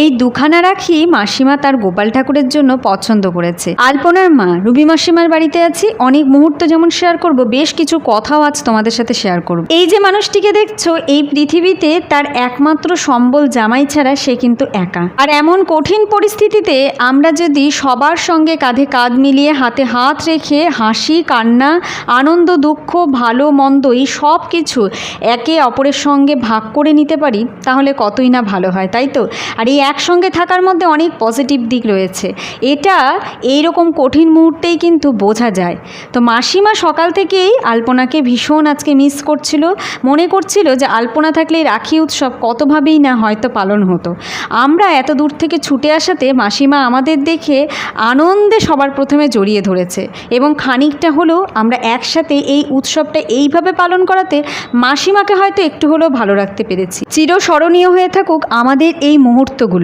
এই দুখানা রাখি মাসিমা তার গোপাল ঠাকুরের জন্য পছন্দ করেছে। আলপনার মা, রুবি মাসিমার বাড়িতে আছি, অনেক মুহূর্ত যেমন শেয়ার করব, বেশ কিছু কথাও আজ তোমাদের সাথে শেয়ার করব। এই যে মানুষটিকে দেখছ, এই পৃথিবীতে তার একমাত্র সম্বল জামাই ছাড়া সে কিন্তু একা। আর এমন কঠিন পরিস্থিতিতে আমরা যদি সবার সঙ্গে কাঁধে কাঁধ মিলিয়ে হাতে হাত রেখে হাসি, কান্না, আনন্দ, দুঃখ, ভালো, মন্দ এই সব কিছু একে অপরের সঙ্গে ভাগ করে নিতে পারি, তাহলে কতই না ভালো হয়, তাই তো? আর এই একসঙ্গে থাকার মধ্যে অনেক পজিটিভ দিক রয়েছে। এটা এই রকম কঠিন মুহূর্তেই কিন্তু বোঝা যায়। তো মাসিমা সকাল থেকেই আলপনাকে ভীষণ আজকে মিস করছিল। মনে করছিল যে আলপনা থাকলে রাখি উৎসব কতভাবেই না হয়তো পালন হতো। আমরা এত দূর থেকে ছুটে আসাতে মাসিমা আমাদের দেখে আনন্দে সবার প্রথমে জড়িয়ে ধরেছে এবং খানিকটা হলেও আমরা একসাথে এই উৎসবটা এইভাবে পালন করাতে মাসিমাকে হয়তো একটু হলেও ভালো রাখতে পেরেছি। চিরস্মরণীয় হয়ে থাকুক আমাদের এই মুহূর্তগুলো।